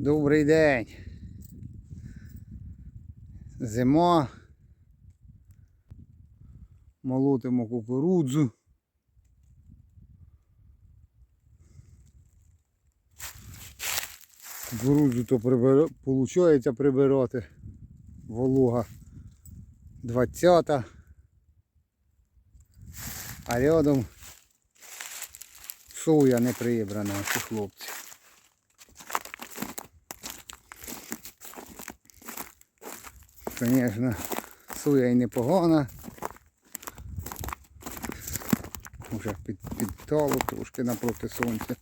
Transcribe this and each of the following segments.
Добрий день. Зима. Молотимо кукурудзу. Кукурудзу то прибира... получається прибирати. Волога 20. А рядом соя не прибрана у хлопців. Звісно, соя і непогана. Уже під, підтало трошки напроти сонця.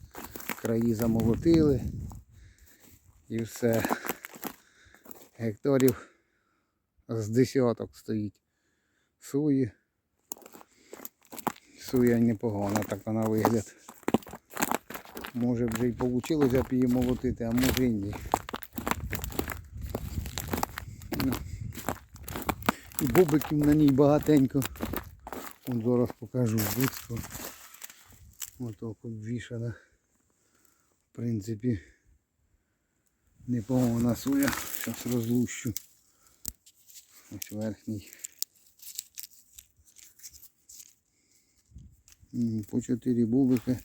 Краї замолотили. І все. Гектарів з десяток стоїть сої. Соя непогана, так вона вигляд. Може вже й вийшло б молотити, а може і ні. Ну. І бобиків на ній багатенько. От зараз покажу близько. Отак обвішана. В принципі, непогана соя. Зараз розлущу. Ось верхній. По 4 бубики.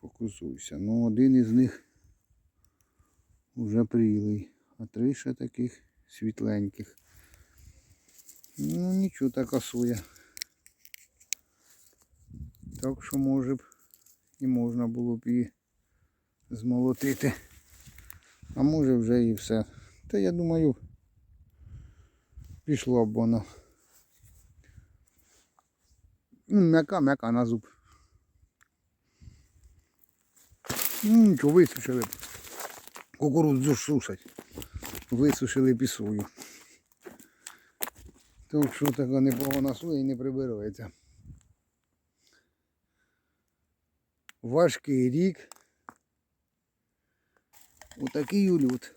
Фокусуйся. Ну, один із них вже прілий, а три ще таких світленьких. Ну нічого така соя. Так що може б і можна було б її змолотити. А може вже і все. Та я думаю, пішло б воно. Ну, М'яка, м'яка на зуб. Ну, нічого, висушили. б. Кукурудзу сушать. Висушили пісою. Так що така непогана соя і не прибирається. Важкий рік. Отакий улют.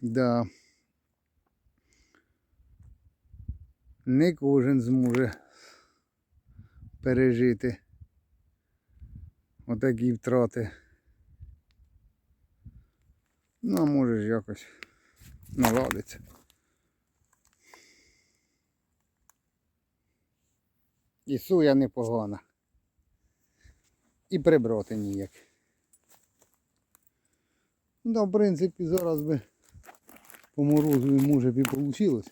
Да. Не кожен зможе пережити отакі втрати. Ну, а може ж якось наладиться. І суя непогана. І прибрати ніяк. Ну, в принципі, зараз би по морозу може б і вийшло.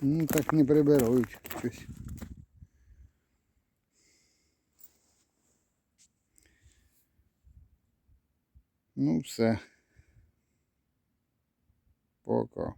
Ну так не прибирають щось. Ну все. Пока.